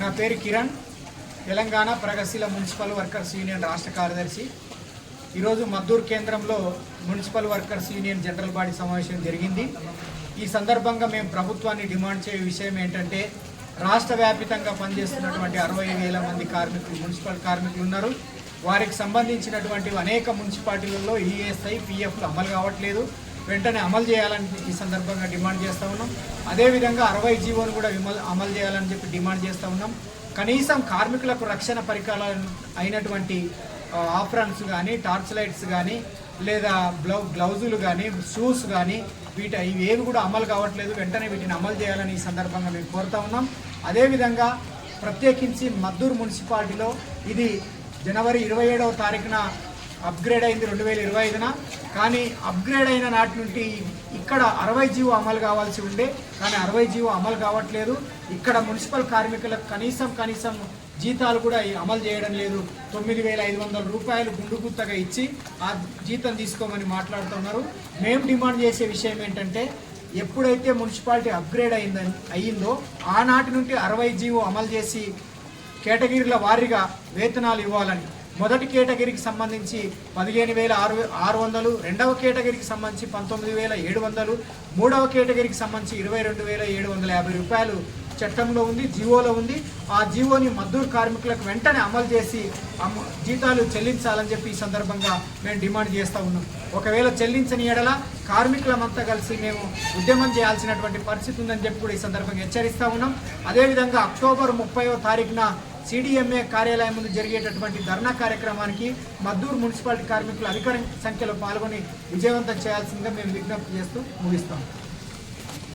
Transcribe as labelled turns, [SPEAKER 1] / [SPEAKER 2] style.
[SPEAKER 1] నా పేరు కిరణ్. తెలంగాణ ప్రగతిశీల మున్సిపల్ వర్కర్స్ యూనియన్ రాష్ట్ర కార్యదర్శి. ఈరోజు మద్దూర్ కేంద్రంలో municipal workers union general body సమావేశం జరిగింది. ఈ సందర్భంగా మేము ప్రభుత్వాన్ని డిమాండ్ చేయే విషయం ఏంటంటే రాష్ట్ర వ్యాపితంగా పనిచేస్తున్నటువంటి అరవై వేల మంది కార్మికులు మున్సిపల్ కార్మికులు ఉన్నారు. వారికి సంబంధించినటువంటి అనేక మున్సిపాలిటీలలో ఈఎస్ఐ పిఎఫ్లు అమలు కావట్లేదు. వెంటనే అమలు చేయాలని ఈ సందర్భంగా డిమాండ్ చేస్తూ ఉన్నాం. అదేవిధంగా అరవై జీవోను కూడా విమల్ అమలు చేయాలని చెప్పి డిమాండ్ చేస్తూ ఉన్నాం. కనీసం కార్మికులకు రక్షణ పరికరాలు అయినటువంటి ఆఫ్రాన్స్ కానీ టార్చ్ లైట్స్ కానీ లేదా బ్లౌ గ్లౌజులు కానీ షూస్ కానీ వీటి ఇవి ఏవి కూడా అమలు కావట్లేదు. వెంటనే వీటిని అమలు చేయాలని ఈ సందర్భంగా మేము కోరుతా ఉన్నాం. అదేవిధంగా ప్రత్యేకించి మద్దూరు మున్సిపాలిటీలో ఇది జనవరి ఇరవై ఏడవ తారీఖున అప్గ్రేడ్ అయింది రెండు వేల ఇరవై ఐదున. కానీ అప్గ్రేడ్ అయిన నాటి నుండి ఇక్కడ అరవై జీవో అమలు కావాల్సి ఉండే. కానీ అరవై జీవో అమలు కావట్లేదు. ఇక్కడ మున్సిపల్ కార్మికులకు కనీసం కనీసం జీతాలు కూడా అమలు చేయడం లేదు. తొమ్మిది వేల ఐదు వందల రూపాయలు గుండు గుత్తగా ఇచ్చి ఆ జీతం తీసుకోమని మాట్లాడుతున్నారు. మేము డిమాండ్ చేసే విషయం ఏంటంటే ఎప్పుడైతే మున్సిపాలిటీ అప్గ్రేడ్ అయిందని అయ్యిందో ఆనాటి నుండి అరవై జీవో అమలు చేసి కేటగిరీల వారీగా వేతనాలు ఇవ్వాలని. మొదటి కేటగిరీకి సంబంధించి పదిహేను వేల ఆరు ఆరు వందలు రెండవ కేటగిరీకి సంబంధించి పంతొమ్మిది వేల ఏడు వందలు మూడవ కేటగిరీకి సంబంధించి ఇరవై రెండు వేల ఏడు వందల యాభై రూపాయలు చట్టంలో ఉంది జీవోలో ఉంది. ఆ జీవోని మద్దూరు కార్మికులకు వెంటనే అమలు చేసి జీతాలు చెల్లించాలని చెప్పి ఈ సందర్భంగా మేము డిమాండ్ చేస్తూ ఉన్నాం. ఒకవేళ చెల్లించని ఎడల కార్మికులమంతా కలిసి మేము ఉద్యమం చేయాల్సినటువంటి పరిస్థితి ఉందని చెప్పి కూడా ఈ సందర్భంగా హెచ్చరిస్తూ ఉన్నాం. అదేవిధంగా అక్టోబర్ ముప్పైవ తారీఖున సిడిఎంఏ కార్యాలయం ముందు జరిగేటటువంటి ధర్నా కార్యక్రమానికి మద్దూరు మున్సిపాలిటీ కార్మికులు అధిక సంఖ్యలో పాల్గొని విజయవంతం చేయాల్సిందిగా మేము విజ్ఞప్తి చేస్తూ ముగిస్తాం.